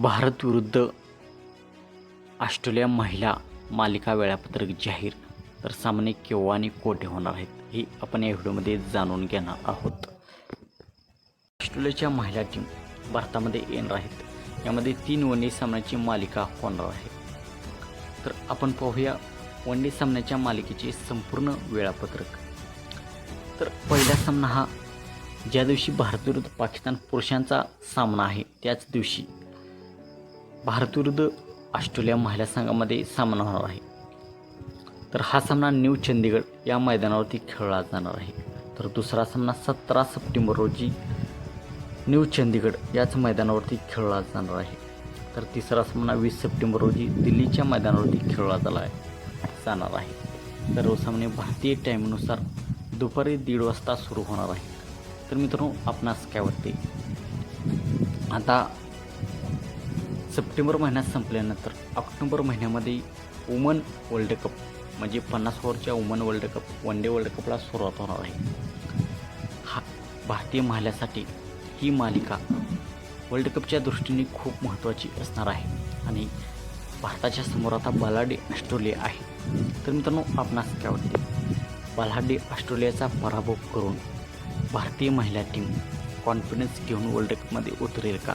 भारत विरुद्ध ऑस्ट्रेलिया महिला मालिका वेळापत्रक जाहीर तर सामने केव्हा आणि कोठे होणार आहेत हे आपण या व्हिडिओमध्ये जाणून घेणार आहोत. ऑस्ट्रेलियाच्या महिला टीम भारतामध्ये येणार आहेत. यामध्ये तीन वन डे सामन्याची मालिका होणार आहे. तर आपण पाहूया वन डे सामन्याच्या मालिकेचे संपूर्ण वेळापत्रक. तर पहिला सामना हा ज्या दिवशी भारत विरुद्ध पाकिस्तान पुरुषांचा सामना आहे त्याच दिवशी भारतविरुद्ध ऑस्ट्रेलिया महिला संघामध्ये सामना होणार आहे. तर हा सामना न्यू चंदीगड या मैदानावरती खेळला जाणार आहे. तर दुसरा सामना सतरा सप्टेंबर रोजी न्यू चंदीगड याच मैदानावरती खेळला जाणार आहे. तर तिसरा सामना वीस सप्टेंबर रोजी दिल्लीच्या मैदानावरती खेळला झाला आहे. जाणार आहे. सर्व सामने भारतीय टाईमनुसार दुपारी दीड वाजता सुरू होणार आहे. तर मित्रांनो आपणास काय वाटते? आता सप्टेंबर महिन्यात संपल्यानंतर ऑक्टोबर महिन्यामध्ये वुमन वर्ल्ड कप म्हणजे पन्नास ओव्हरच्या woman world cup one day world कपला सुरुवात होणार आहे. हा भारतीय महिलासाठी ही मालिका वर्ल्ड कपच्या दृष्टीने खूप महत्त्वाची असणार आहे. आणि भारताच्या समोर आता बलाडे ऑस्ट्रेलिया आहे. तर मित्रांनो आपणास काय वाटते? बलाडे ऑस्ट्रेलियाचा पराभव करून भारतीय महिला टीम कॉन्फिडन्स घेऊन वर्ल्ड कपमध्ये उतरेल का?